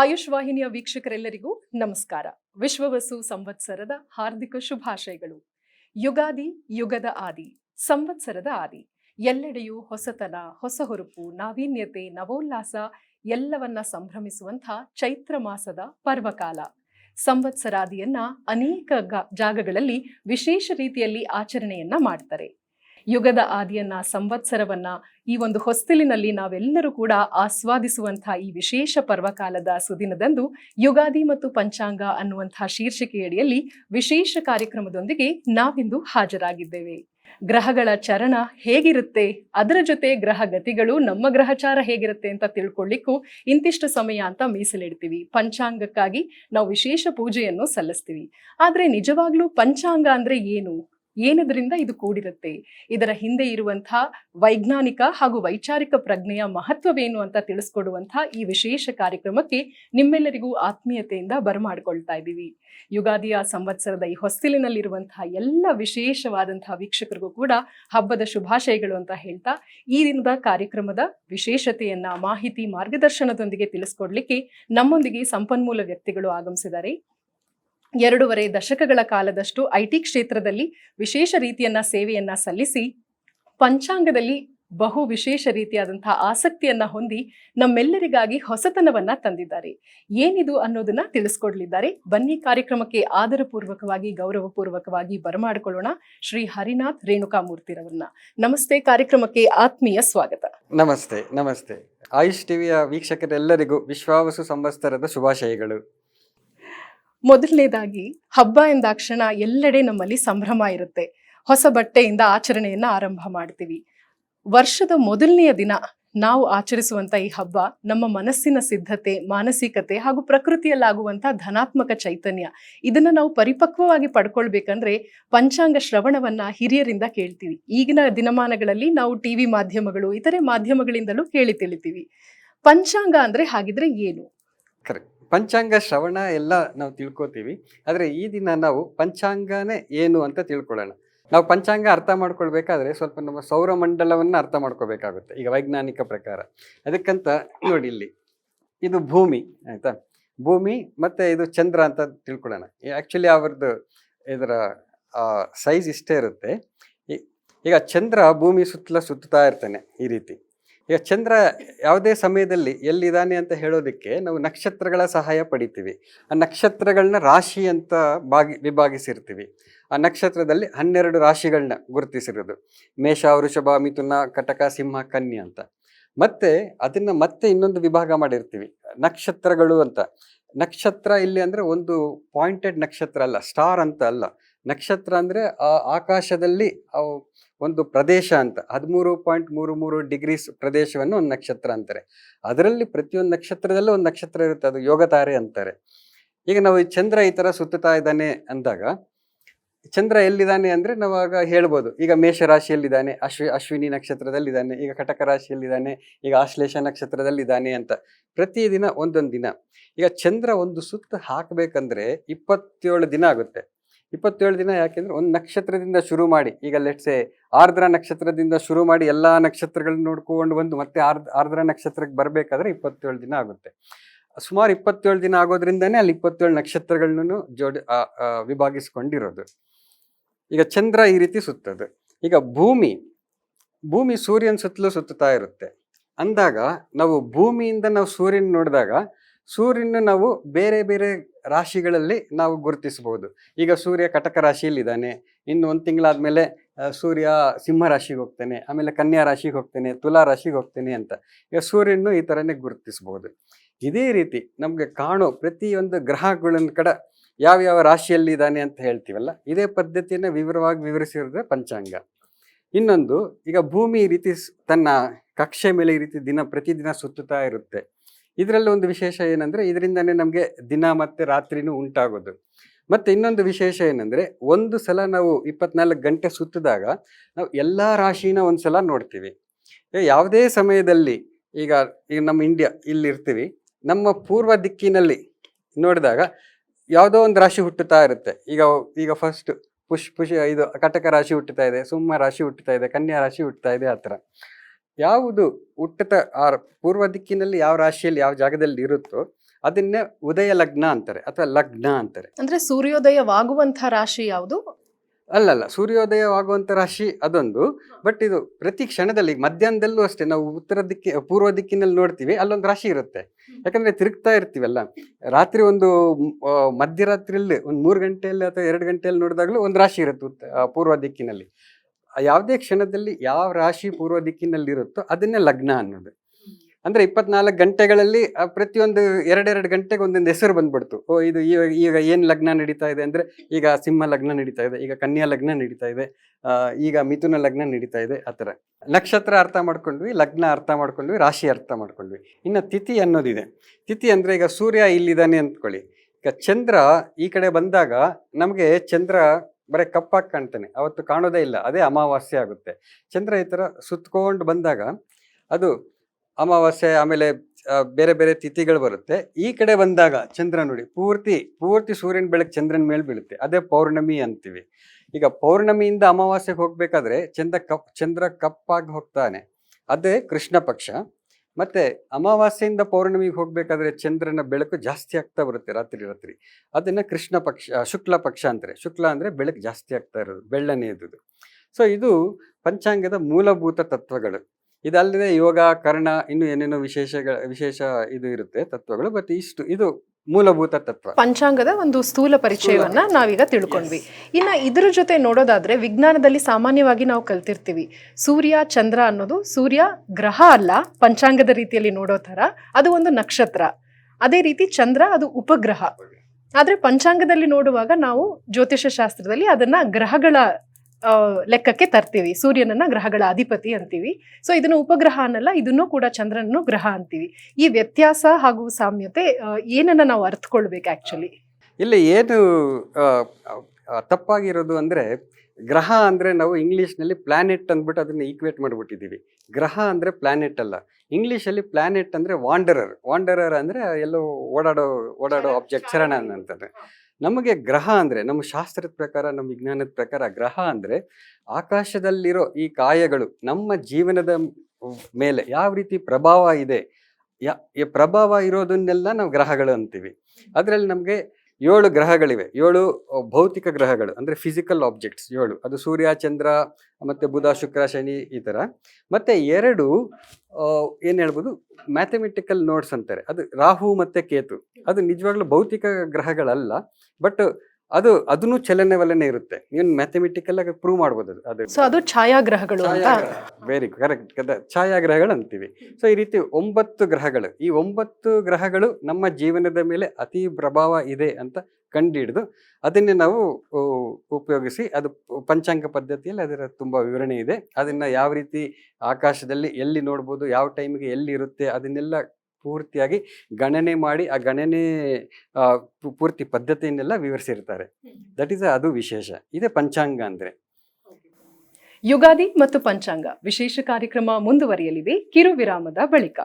ಆಯುಷ್ ವಾಹಿನಿಯ ವೀಕ್ಷಕರೆಲ್ಲರಿಗೂ ನಮಸ್ಕಾರ. ವಿಶ್ವವಸು ಸಂವತ್ಸರದ ಹಾರ್ದಿಕ ಶುಭಾಶಯಗಳು. ಯುಗಾದಿ, ಯುಗದ ಆದಿ, ಸಂವತ್ಸರದ ಆದಿ. ಎಲ್ಲೆಡೆಯೂ ಹೊಸತನ, ಹೊಸ ಹುರುಪು, ನಾವೀನ್ಯತೆ, ನವೋಲ್ಲಾಸ ಎಲ್ಲವನ್ನ ಸಂಭ್ರಮಿಸುವಂಥ ಚೈತ್ರ ಮಾಸದ ಪರ್ವಕಾಲ. ಸಂವತ್ಸರಾದಿಯನ್ನ ಅನೇಕ ಜಾಗಗಳಲ್ಲಿ ವಿಶೇಷ ರೀತಿಯಲ್ಲಿ ಆಚರಣೆಯನ್ನ ಮಾಡ್ತಾರೆ. ಯುಗದ ಆದಿಯನ್ನ, ಸಂವತ್ಸರವನ್ನ, ಈ ಒಂದು ಹೊಸ್ತಿಲಿನಲ್ಲಿ ನಾವೆಲ್ಲರೂ ಕೂಡ ಆಸ್ವಾದಿಸುವಂತಹ ಈ ವಿಶೇಷ ಪರ್ವಕಾಲದ ಸುದಿನದಂದು ಯುಗಾದಿ ಮತ್ತು ಪಂಚಾಂಗ ಅನ್ನುವಂತಹ ಶೀರ್ಷಿಕೆಯಡಿಯಲ್ಲಿ ವಿಶೇಷ ಕಾರ್ಯಕ್ರಮದೊಂದಿಗೆ ನಾವಿಂದು ಹಾಜರಾಗಿದ್ದೇವೆ. ಗ್ರಹಗಳ ಚರಣ ಹೇಗಿರುತ್ತೆ? ಅದರ ಜೊತೆ ಗ್ರಹ ಗತಿಗಳು ನಮ್ಮ ಗ್ರಹಚಾರ ಹೇಗಿರುತ್ತೆ ಅಂತ ತಿಳ್ಕೊಳ್ಳಿಕ್ಕೂ ಇಂತಿಷ್ಟು ಸಮಯ ಅಂತ ಮೀಸಲಿಡ್ತೀವಿ. ಪಂಚಾಂಗಕ್ಕಾಗಿ ನಾವು ವಿಶೇಷ ಪೂಜೆಯನ್ನು ಸಲ್ಲಿಸ್ತೀವಿ. ಆದ್ರೆ ನಿಜವಾಗ್ಲೂ ಪಂಚಾಂಗ ಅಂದ್ರೆ ಏನು? ಏನದರಿಂದ ಇದು ಕೂಡಿರುತ್ತೆ? ಇದರ ಹಿಂದೆ ಇರುವಂತಹ ವೈಜ್ಞಾನಿಕ ಹಾಗೂ ವೈಚಾರಿಕ ಪ್ರಜ್ಞೆಯ ಮಹತ್ವವೇನು ಅಂತ ತಿಳಿಸ್ಕೊಡುವಂತಹ ಈ ವಿಶೇಷ ಕಾರ್ಯಕ್ರಮಕ್ಕೆ ನಿಮ್ಮೆಲ್ಲರಿಗೂ ಆತ್ಮೀಯತೆಯಿಂದ ಬರಮಾಡಿಕೊಳ್ತಾ ಇದ್ದೀವಿ. ಯುಗಾದಿಯ ಸಂವತ್ಸರದ ಈ ಹೊಸ್ತಿಲಿನಲ್ಲಿರುವಂತಹ ಎಲ್ಲ ವಿಶೇಷವಾದಂತಹ ವೀಕ್ಷಕರಿಗೂ ಕೂಡ ಹಬ್ಬದ ಶುಭಾಶಯಗಳು ಅಂತ ಹೇಳ್ತಾ, ಈ ದಿನದ ಕಾರ್ಯಕ್ರಮದ ವಿಶೇಷತೆಯನ್ನ, ಮಾಹಿತಿ, ಮಾರ್ಗದರ್ಶನದೊಂದಿಗೆ ತಿಳಿಸ್ಕೊಡ್ಲಿಕ್ಕೆ ನಮ್ಮೊಂದಿಗೆ ಸಂಪನ್ಮೂಲ ವ್ಯಕ್ತಿಗಳು ಆಗಮಿಸಿದ್ದಾರೆ. ಎರಡೂವರೆ ದಶಕಗಳ ಕಾಲದಷ್ಟು ಐ ಟಿ ಕ್ಷೇತ್ರದಲ್ಲಿ ವಿಶೇಷ ರೀತಿಯನ್ನ ಸೇವೆಯನ್ನ ಸಲ್ಲಿಸಿ, ಪಂಚಾಂಗದಲ್ಲಿ ಬಹು ವಿಶೇಷ ರೀತಿಯಾದಂತಹ ಆಸಕ್ತಿಯನ್ನ ಹೊಂದಿ ನಮ್ಮೆಲ್ಲರಿಗಾಗಿ ಹೊಸತನವನ್ನ ತಂದಿದ್ದಾರೆ. ಏನಿದು ಅನ್ನೋದನ್ನ ತಿಳಿಸ್ಕೊಡ್ಲಿದ್ದಾರೆ. ಬನ್ನಿ ಕಾರ್ಯಕ್ರಮಕ್ಕೆ ಆದರಪೂರ್ವಕವಾಗಿ, ಗೌರವಪೂರ್ವಕವಾಗಿ ಬರಮಾಡಿಕೊಳ್ಳೋಣ ಶ್ರೀ ಹರಿನಾಥ್ ರೇಣುಕಾಮೂರ್ತಿರವನ್ನ ನಮಸ್ತೆ, ಕಾರ್ಯಕ್ರಮಕ್ಕೆ ಆತ್ಮೀಯ ಸ್ವಾಗತ. ನಮಸ್ತೆ ನಮಸ್ತೆ. ಆಯುಷ್ ಟಿವಿಯ ವೀಕ್ಷಕರೆಲ್ಲರಿಗೂ ವಿಶ್ವಾವಸು ಸಂವತ್ಸರದ ಶುಭಾಶಯಗಳು. ಮೊದಲನೇದಾಗಿ ಹಬ್ಬ ಎಂದಾಕ್ಷಣ ಎಲ್ಲೆಡೆ ನಮ್ಮಲ್ಲಿ ಸಂಭ್ರಮ ಇರುತ್ತೆ. ಹೊಸ ಬಟ್ಟೆಯಿಂದ ಆಚರಣೆಯನ್ನ ಆರಂಭ ಮಾಡ್ತೀವಿ. ವರ್ಷದ ಮೊದಲನೆಯ ದಿನ ನಾವು ಆಚರಿಸುವಂತ ಈ ಹಬ್ಬ ನಮ್ಮ ಮನಸ್ಸಿನ ಸಿದ್ಧತೆ, ಮಾನಸಿಕತೆ ಹಾಗೂ ಪ್ರಕೃತಿಯಲ್ಲಾಗುವಂಥ ಧನಾತ್ಮಕ ಚೈತನ್ಯ. ಇದನ್ನ ನಾವು ಪರಿಪಕ್ವವಾಗಿ ಪಡ್ಕೊಳ್ಬೇಕಂದ್ರೆ ಪಂಚಾಂಗ ಶ್ರವಣವನ್ನ ಹಿರಿಯರಿಂದ ಕೇಳ್ತೀವಿ. ಈಗಿನ ದಿನಮಾನಗಳಲ್ಲಿ ನಾವು ಟಿವಿ ಮಾಧ್ಯಮಗಳು, ಇತರೆ ಮಾಧ್ಯಮಗಳಿಂದಲೂ ಕೇಳಿ ತಿಳಿತೀವಿ. ಪಂಚಾಂಗ ಅಂದ್ರೆ ಹಾಗಿದ್ರೆ ಏನು? ಕರೆಕ್ಟ್ ಪಂಚಾಂಗ ಶ್ರವಣ ಎಲ್ಲ ನಾವು ತಿಳ್ಕೊತೀವಿ. ಆದರೆ ಈ ದಿನ ನಾವು ಪಂಚಾಂಗನೇ ಏನು ಅಂತ ತಿಳ್ಕೊಳ್ಳೋಣ. ನಾವು ಪಂಚಾಂಗ ಅರ್ಥ ಮಾಡ್ಕೊಳ್ಬೇಕಾದ್ರೆ ಸ್ವಲ್ಪ ನಮ್ಮ ಸೌರಮಂಡಲವನ್ನು ಅರ್ಥ ಮಾಡ್ಕೋಬೇಕಾಗುತ್ತೆ. ಈಗ ವೈಜ್ಞಾನಿಕ ಪ್ರಕಾರ. ಅದಕ್ಕಂತ ನೋಡಿ ಇಲ್ಲಿ. ಇದು ಭೂಮಿ, ಆಯಿತಾ? ಭೂಮಿ ಮತ್ತು ಇದು ಚಂದ್ರ ಅಂತ ತಿಳ್ಕೊಳ್ಳೋಣ. ಆ್ಯಕ್ಚುಲಿ ಅವ್ರದ್ದು ಇದರ ಸೈಜ್ ಇಷ್ಟೇ ಇರುತ್ತೆ. ಈಗ ಚಂದ್ರ ಭೂಮಿ ಸುತ್ತಲ ಸುತ್ತಾ ಇರ್ತಾನೆ ಈ ರೀತಿ. ಈಗ ಚಂದ್ರ ಯಾವುದೇ ಸಮಯದಲ್ಲಿ ಎಲ್ಲಿದ್ದಾನೆ ಅಂತ ಹೇಳೋದಕ್ಕೆ ನಾವು ನಕ್ಷತ್ರಗಳ ಸಹಾಯ ಪಡಿತೀವಿ. ಆ ನಕ್ಷತ್ರಗಳನ್ನ ರಾಶಿ ಅಂತ ಭಾಗಿ, ವಿಭಾಗಿಸಿರ್ತೀವಿ. ಆ ನಕ್ಷತ್ರದಲ್ಲಿ ಹನ್ನೆರಡು ರಾಶಿಗಳನ್ನ ಗುರುತಿಸಿರೋದು. ಮೇಷ, ವೃಷಭ, ಮಿಥುನ, ಕಟಕ, ಸಿಂಹ, ಕನ್ಯಾ ಅಂತ. ಮತ್ತೆ ಅದನ್ನ ಮತ್ತೆ ಇನ್ನೊಂದು ವಿಭಾಗ ಮಾಡಿರ್ತೀವಿ. ನಕ್ಷತ್ರಗಳು ಅಂತ. ನಕ್ಷತ್ರ ಇಲ್ಲಿ ಅಂದ್ರೆ ಒಂದು ಪಾಯಿಂಟೆಡ್ ನಕ್ಷತ್ರ ಅಲ್ಲ ಸ್ಟಾರ್ ಅಂತ ಅಲ್ಲ. ನಕ್ಷತ್ರ ಅಂದ್ರೆ ಆ ಆಕಾಶದಲ್ಲಿ ಒಂದು ಪ್ರದೇಶ ಅಂತ, ಹದಿಮೂರು ಪಾಯಿಂಟ್ ಮೂರು ಮೂರು ಡಿಗ್ರೀಸ್ ಪ್ರದೇಶವನ್ನು ಒಂದು ನಕ್ಷತ್ರ ಅಂತಾರೆ. ಅದರಲ್ಲಿ ಪ್ರತಿಯೊಂದು ನಕ್ಷತ್ರದಲ್ಲೂ ಒಂದು ನಕ್ಷತ್ರ ಇರುತ್ತೆ, ಅದು ಯೋಗತಾರೆ ಅಂತಾರೆ. ಈಗ ನಾವು ಚಂದ್ರ ಈ ಥರ ಸುತ್ತುತ್ತಾ ಇದ್ದಾನೆ ಅಂದಾಗ, ಚಂದ್ರ ಎಲ್ಲಿದ್ದಾನೆ ಅಂದ್ರೆ ನಾವಾಗ ಹೇಳ್ಬೋದು, ಈಗ ಮೇಷ ರಾಶಿಯಲ್ಲಿದ್ದಾನೆ ಅಶ್ವಿ, ಅಶ್ವಿನಿ ನಕ್ಷತ್ರದಲ್ಲಿದ್ದಾನೆ, ಈಗ ಕಟಕ ರಾಶಿಯಲ್ಲಿದ್ದಾನೆ, ಈಗ ಆಶ್ಲೇಷ ನಕ್ಷತ್ರದಲ್ಲಿದ್ದಾನೆ ಅಂತ. ಪ್ರತಿದಿನ ಒಂದೊಂದು ದಿನ. ಈಗ ಚಂದ್ರ ಒಂದು ಸುತ್ತ ಹಾಕಬೇಕಂದ್ರೆ ಇಪ್ಪತ್ತೇಳು ದಿನ ಆಗುತ್ತೆ. ಇಪ್ಪತ್ತೇಳು ದಿನ ಯಾಕೆಂದ್ರೆ ಒಂದು ನಕ್ಷತ್ರದಿಂದ ಶುರು ಮಾಡಿ, ಈಗ ಲೆಟ್ಸೆ ಆರ್ದ್ರ ನಕ್ಷತ್ರದಿಂದ ಶುರು ಮಾಡಿ ಎಲ್ಲ ನಕ್ಷತ್ರಗಳನ್ನ ನೋಡ್ಕೊಂಡು ಬಂದು ಮತ್ತೆ ಆರ್ದ್ರ ಆರ್ದ್ರ ನಕ್ಷತ್ರಕ್ಕೆ ಬರಬೇಕಾದ್ರೆ ಇಪ್ಪತ್ತೇಳು ದಿನ ಆಗುತ್ತೆ. ಸುಮಾರು ಇಪ್ಪತ್ತೇಳು ದಿನ ಆಗೋದ್ರಿಂದನೇ ಅಲ್ಲಿ ಇಪ್ಪತ್ತೇಳು ನಕ್ಷತ್ರಗಳನ್ನು ಜೋಡಿ ವಿಭಾಗಿಸ್ಕೊಂಡಿರೋದು. ಈಗ ಚಂದ್ರ ಈ ರೀತಿ ಸುತ್ತದು. ಈಗ ಭೂಮಿ ಭೂಮಿ ಸೂರ್ಯನ ಸುತ್ತಲೂ ಸುತ್ತುತ್ತಾ ಇರುತ್ತೆ. ಅಂದಾಗ ನಾವು ಭೂಮಿಯಿಂದ ನಾವು ಸೂರ್ಯನ ನೋಡಿದಾಗ ಸೂರ್ಯನ ನಾವು ಬೇರೆ ಬೇರೆ ರಾಶಿಗಳಲ್ಲಿ ನಾವು ಗುರುತಿಸಬಹುದು. ಈಗ ಸೂರ್ಯ ಕಟಕ ರಾಶಿಯಲ್ಲಿದ್ದಾನೆ. ಇನ್ನು ಒಂದು ತಿಂಗಳಾದ್ಮೇಲೆ ಸೂರ್ಯ ಸಿಂಹ ರಾಶಿಗೆ ಹೋಗ್ತಾನೆ. ಆಮೇಲೆ ಕನ್ಯಾ ರಾಶಿಗೆ ಹೋಗ್ತಾನೆ, ತುಲಾ ರಾಶಿಗೆ ಹೋಗ್ತಾನೆ ಅಂತ. ಈಗ ಸೂರ್ಯನ್ನು ಈ ಥರನೇ ಗುರುತಿಸಬಹುದು. ಇದೇ ರೀತಿ ನಮಗೆ ಕಾಣೋ ಪ್ರತಿಯೊಂದು ಗ್ರಹಗಳನ್ನ ಕಡೆ ಯಾವ್ಯಾವ ರಾಶಿಯಲ್ಲಿ ಇದ್ದಾನೆ ಅಂತ ಹೇಳ್ತೀವಲ್ಲ, ಇದೇ ಪದ್ಧತಿಯನ್ನು ವಿವರವಾಗಿ ವಿವರಿಸಿರೋದೇ ಪಂಚಾಂಗ. ಇನ್ನೊಂದು, ಈಗ ಭೂಮಿ ರೀತಿ ತನ್ನ ಕಕ್ಷೆ ಮೇಲೆ ಈ ರೀತಿ ದಿನ, ಪ್ರತಿದಿನ ಸುತ್ತುತ್ತಾ ಇರುತ್ತೆ. ಇದರಲ್ಲಿ ಒಂದು ವಿಶೇಷ ಏನಂದರೆ ಇದರಿಂದನೇ ನಮಗೆ ದಿನ ಮತ್ತೆ ರಾತ್ರಿನೂ ಉಂಟಾಗೋದು. ಮತ್ತು ಇನ್ನೊಂದು ವಿಶೇಷ ಏನಂದರೆ ಒಂದು ಸಲ ನಾವು ಇಪ್ಪತ್ನಾಲ್ಕು ಗಂಟೆ ಸುತ್ತಿದಾಗ ನಾವು ಎಲ್ಲ ರಾಶಿನ ಒಂದು ಸಲ ನೋಡ್ತೀವಿ ಯಾವುದೇ ಸಮಯದಲ್ಲಿ ಈಗ ಈಗ ನಮ್ಮ ಇಂಡಿಯಾ ಇಲ್ಲಿ ಇರ್ತೀವಿ ನಮ್ಮ ಪೂರ್ವ ದಿಕ್ಕಿನಲ್ಲಿ ನೋಡಿದಾಗ ಯಾವುದೋ ಒಂದು ರಾಶಿ ಹುಟ್ಟುತ್ತಾ ಇರುತ್ತೆ. ಈಗ ಈಗ ಫಸ್ಟ್ ಪುಷ್ ಪುಷ್, ಇದು ಕಟಕ ರಾಶಿ ಹುಟ್ಟುತ್ತಾ ಇದೆ ಸುಮ್ಮ ರಾಶಿ ಹುಟ್ಟುತ್ತಾ ಇದೆ, ಕನ್ಯಾ ರಾಶಿ ಹುಟ್ಟುತ್ತಾ ಇದೆ ಆ ಥರ. ಯಾವುದು ಹುಟ್ಟತ ಆ ಪೂರ್ವ ದಿಕ್ಕಿನಲ್ಲಿ ಯಾವ ರಾಶಿಯಲ್ಲಿ ಯಾವ ಜಾಗದಲ್ಲಿ ಇರುತ್ತೋ ಅದನ್ನೇ ಉದಯ ಲಗ್ನ ಅಂತಾರೆ ಅಥವಾ ಲಗ್ನ ಅಂತಾರೆ. ಅಂದ್ರೆ ಸೂರ್ಯೋದಯವಾಗುವಂಥ ರಾಶಿ ಯಾವುದು? ಅಲ್ಲಲ್ಲ ಸೂರ್ಯೋದಯವಾಗುವಂಥ ರಾಶಿ ಅದೊಂದು. ಬಟ್ ಇದು ಪ್ರತಿ ಕ್ಷಣದಲ್ಲಿ ಮಧ್ಯಾಹ್ನದಲ್ಲೂ ಅಷ್ಟೇ ನಾವು ಉತ್ತರ ದಿಕ್ಕಿ ಪೂರ್ವ ದಿಕ್ಕಿನಲ್ಲಿ ನೋಡ್ತೀವಿ ಅಲ್ಲೊಂದು ರಾಶಿ ಇರುತ್ತೆ. ಯಾಕಂದರೆ ತಿರುಗ್ತಾ ಇರ್ತೀವಲ್ಲ ರಾತ್ರಿ ಒಂದು ಮಧ್ಯರಾತ್ರಿಯಲ್ಲಿ ಒಂದು ಮೂರು ಗಂಟೆಯಲ್ಲಿ ಅಥವಾ ಎರಡು ಗಂಟೆಯಲ್ಲಿ ನೋಡಿದಾಗಲೂ ಒಂದು ರಾಶಿ ಇರುತ್ತೆ ಪೂರ್ವ ದಿಕ್ಕಿನಲ್ಲಿ. ಯಾವುದೇ ಕ್ಷಣದಲ್ಲಿ ಯಾವ ರಾಶಿ ಪೂರ್ವ ದಿಕ್ಕಿನಲ್ಲಿರುತ್ತೋ ಅದನ್ನೇ ಲಗ್ನ ಅನ್ನೋದು. ಅಂದ್ರೆ ಇಪ್ಪತ್ನಾಲ್ಕು ಗಂಟೆಗಳಲ್ಲಿ ಪ್ರತಿಯೊಂದು ಎರಡೆರಡು ಗಂಟೆಗೆ ಒಂದೊಂದು ಹೆಸರು ಬಂದ್ಬಿಡ್ತು. ಓ, ಇದು ಈಗ ಈಗ ಏನು ಲಗ್ನ ನಡೀತಾ ಇದೆ ಅಂದ್ರೆ, ಈಗ ಸಿಂಹ ಲಗ್ನ ನಡೀತಾ ಇದೆ, ಈಗ ಕನ್ಯಾ ಲಗ್ನ ನಡೀತಾ ಇದೆ ಈಗ ಮಿಥುನ ಲಗ್ನ ನಡೀತಾ ಇದೆ, ಆ ಥರ. ನಕ್ಷತ್ರ ಅರ್ಥ ಮಾಡ್ಕೊಂಡ್ವಿ, ಲಗ್ನ ಅರ್ಥ ಮಾಡ್ಕೊಂಡ್ವಿ, ರಾಶಿ ಅರ್ಥ ಮಾಡ್ಕೊಂಡ್ವಿ. ಇನ್ನು ತಿಥಿ ಅನ್ನೋದಿದೆ. ತಿಥಿ ಅಂದ್ರೆ ಈಗ ಸೂರ್ಯ ಇಲ್ಲಿದ್ದಾನೆ ಅಂದ್ಕೊಳ್ಳಿ. ಈಗ ಚಂದ್ರ ಈ ಕಡೆ ಬಂದಾಗ ನಮಗೆ ಚಂದ್ರ ಬರೀ ಕಪ್ಪಾಗಿ ಕಾಣ್ತಾನೆ, ಅವತ್ತು ಕಾಣೋದೇ ಇಲ್ಲ, ಅದೇ ಅಮಾವಾಸ್ಯೆ ಆಗುತ್ತೆ. ಚಂದ್ರ ಈ ಥರ ಸುತ್ಕೊಂಡು ಬಂದಾಗ ಅದು ಅಮಾವಾಸ್ಯೆ, ಆಮೇಲೆ ಬೇರೆ ಬೇರೆ ತಿಥಿಗಳು ಬರುತ್ತೆ. ಈ ಕಡೆ ಬಂದಾಗ ಚಂದ್ರ ನೋಡಿ, ಪೂರ್ತಿ ಪೂರ್ತಿ ಸೂರ್ಯನ ಬೆಳಕು ಚಂದ್ರನ ಮೇಲೆ ಬೀಳುತ್ತೆ, ಅದೇ ಪೌರ್ಣಮಿ ಅಂತೀವಿ. ಈಗ ಪೌರ್ಣಮಿಯಿಂದ ಅಮಾವಾಸ್ಯೆಗೆ ಹೋಗಬೇಕಾದ್ರೆ ಚಂದ್ರ ಕಪ್, ಚಂದ್ರ ಕಪ್ಪಾಗಿ ಹೋಗ್ತಾನೆ, ಅದೇ ಕೃಷ್ಣ ಪಕ್ಷ. ಮತ್ತೆ ಅಮಾವಾಸ್ಯೆಯಿಂದ ಪೌರ್ಣಮಿಗೆ ಹೋಗಬೇಕಾದ್ರೆ ಚಂದ್ರನ ಬೆಳಕು ಜಾಸ್ತಿ ಆಗ್ತಾ ಬರುತ್ತೆ ರಾತ್ರಿ ರಾತ್ರಿ. ಅದನ್ನ ಕೃಷ್ಣ ಪಕ್ಷ ಶುಕ್ಲ ಪಕ್ಷ ಅಂತಾರೆ. ಶುಕ್ಲ ಅಂದರೆ ಬೆಳಕು ಜಾಸ್ತಿ ಆಗ್ತಾ ಇರೋದು ಬೆಳ್ಳನೆಯದು ಸೊ ಇದು ಪಂಚಾಂಗದ ಮೂಲಭೂತ ತತ್ವಗಳು. ಇದಲ್ಲದೆ ಯೋಗ, ಕರ್ಣ, ಇನ್ನು ಏನೇನೋ ವಿಶೇಷಗಳ, ವಿಶೇಷ ಇದು ಇರುತ್ತೆ ತತ್ವಗಳು ಬಟ್ ಇಷ್ಟು, ಇದು ಮೂಲಭೂತ ತತ್ವ. ಪಂಚಾಂಗದ ಒಂದು ಸ್ಥೂಲ ಪರಿಚಯವನ್ನ ನಾವೀಗ ತಿಳ್ಕೊಂಡ್ವಿ. ಇನ್ನ ಇದರ ಜೊತೆ ನೋಡೋದಾದ್ರೆ ವಿಜ್ಞಾನದಲ್ಲಿ ಸಾಮಾನ್ಯವಾಗಿ ನಾವು ಕಲ್ತಿರ್ತೀವಿ. ಸೂರ್ಯ ಚಂದ್ರ ಅನ್ನೋದು ಸೂರ್ಯ ಗ್ರಹ ಅಲ್ಲ ಪಂಚಾಂಗದ ರೀತಿಯಲ್ಲಿ ನೋಡೋ ತರ ಅದು ಒಂದು ನಕ್ಷತ್ರ. ಅದೇ ರೀತಿ ಚಂದ್ರ ಅದು ಉಪಗ್ರಹ. ಆದ್ರೆ ಪಂಚಾಂಗದಲ್ಲಿ ನೋಡುವಾಗ ನಾವು ಜ್ಯೋತಿಷ್ಯ ಶಾಸ್ತ್ರದಲ್ಲಿ ಅದನ್ನ ಗ್ರಹಗಳ ಲೆಕ್ಕಕ್ಕೆ ತರ್ತೀವಿ. ಸೂರ್ಯನನ್ನ ಗ್ರಹಗಳ ಅಧಿಪತಿ ಅಂತೀವಿ. ಸೊ ಇದನ್ನು ಉಪಗ್ರಹ ಅನ್ನಲ್ಲ ಇದನ್ನು ಕೂಡ ಚಂದ್ರನನ್ನು ಗ್ರಹ ಅಂತೀವಿ. ಈ ವ್ಯತ್ಯಾಸ ಹಾಗೂ ಸಾಮ್ಯತೆ ಏನನ್ನ ನಾವು ಅರ್ಥಕೊಳ್ಬೇಕು ಆಕ್ಚುಲಿ ಇಲ್ಲಿ ಏನು ತಪ್ಪಾಗಿರೋದು ಅಂದ್ರೆ ಗ್ರಹ ಅಂದ್ರೆ ನಾವು ಇಂಗ್ಲಿಷ್ನಲ್ಲಿ ಪ್ಲಾನೆಟ್ ಅಂದ್ಬಿಟ್ಟು ಅದನ್ನ ಈಕ್ವೇಟ್ ಮಾಡಿಬಿಟ್ಟಿದ್ದೀವಿ. ಗ್ರಹ ಅಂದ್ರೆ ಪ್ಲಾನೆಟ್ ಅಲ್ಲ. ಇಂಗ್ಲಿಷಲ್ಲಿ ಪ್ಲಾನೆಟ್ ಅಂದ್ರೆ ವಾಂಡರರ್ ವಾಂಡರರ್ ಅಂದ್ರೆ ಎಲ್ಲೋ ಓಡಾಡೋ ಓಡಾಡೋ ಆಬ್ಜೆಕ್ಟ್ ಚರಣ ಅಂತಂದ್ರೆ. ನಮಗೆ ಗ್ರಹ ಅಂದರೆ ನಮ್ಮ ಶಾಸ್ತ್ರದ ಪ್ರಕಾರ ನಮ್ಮ ವಿಜ್ಞಾನದ ಪ್ರಕಾರ ಗ್ರಹ ಅಂದರೆ ಆಕಾಶದಲ್ಲಿರೋ ಈ ಕಾಯಗಳು ನಮ್ಮ ಜೀವನದ ಮೇಲೆ ಯಾವ ರೀತಿ ಪ್ರಭಾವ ಇದೆ ಯಾ ಈ ಪ್ರಭಾವ ಇರೋದನ್ನೆಲ್ಲ ನಾವು ಗ್ರಹಗಳು ಅಂತೀವಿ. ಅದರಲ್ಲಿ ನಮಗೆ ಏಳು ಗ್ರಹಗಳಿವೆ. ಏಳು ಭೌತಿಕ ಗ್ರಹಗಳು, ಅಂದರೆ ಫಿಸಿಕಲ್ ಆಬ್ಜೆಕ್ಟ್ಸ್ ಏಳು. ಅದು ಸೂರ್ಯ, ಚಂದ್ರ, ಮತ್ತು ಬುಧ, ಶುಕ್ರ, ಶನಿ ಈ ಥರ ಮತ್ತು ಎರಡು ಏನು ಹೇಳ್ಬೋದು? ಮ್ಯಾಥಮೆಟಿಕಲ್ ನೋಟ್ಸ್ ಅಂತಾರೆ. ಅದು ರಾಹು ಮತ್ತು ಕೇತು. ಅದು ನಿಜವಾಗ್ಲೂ ಭೌತಿಕ ಗ್ರಹಗಳಲ್ಲ ಬಟ್ ಅದು ಅದನ್ನು ಚಲನವಲನೆ ಇರುತ್ತೆ. ನೀವು ಮ್ಯಾಥಮೆಟಿಕಲ್ ಆಗಿ ಪ್ರೂವ್ ಮಾಡ್ಬೋದು ಅದು. ಸೊ ಅದು ಛಾಯಾಗ್ರಹಗಳು ವೆರಿ ಕರೆಕ್ಟ್ ಛಾಯಾಗ್ರಹಗಳು ಅಂತೀವಿ. ಸೊ ಈ ರೀತಿ ಒಂಬತ್ತು ಗ್ರಹಗಳು ಈ ಒಂಬತ್ತು ಗ್ರಹಗಳು ನಮ್ಮ ಜೀವನದ ಮೇಲೆ ಅತಿ ಪ್ರಭಾವ ಇದೆ ಅಂತ ಕಂಡುಹಿಡಿದು ಅದನ್ನೇ ನಾವು ಉಪಯೋಗಿಸಿ ಅದು ಪಂಚಾಂಗ ಪದ್ಧತಿಯಲ್ಲಿ ಅದರ ತುಂಬ ವಿವರಣೆ ಇದೆ. ಅದನ್ನ ಯಾವ ರೀತಿ ಆಕಾಶದಲ್ಲಿ ಎಲ್ಲಿ ನೋಡ್ಬೋದು ಯಾವ ಟೈಮಿಗೆ ಎಲ್ಲಿ ಇರುತ್ತೆ ಅದನ್ನೆಲ್ಲ ಪೂರ್ತಿಯಾಗಿ ಗಣನೆ ಮಾಡಿ ಆ ಗಣನೆ ಪೂರ್ತಿ ಪದ್ಧತಿಯನ್ನೆಲ್ಲ ವಿವರಿಸಿರ್ತಾರೆ. ದಟ್ ಈಸ್ ಅದು ವಿಶೇಷ. ಇದೇ ಪಂಚಾಂಗ ಅಂದ್ರೆ. ಯುಗಾದಿ ಮತ್ತು ಪಂಚಾಂಗ ವಿಶೇಷ ಕಾರ್ಯಕ್ರಮ ಮುಂದುವರಿಯಲಿದೆ. ಕಿರು ವಿರಾಮದ ಬಳಿಕ.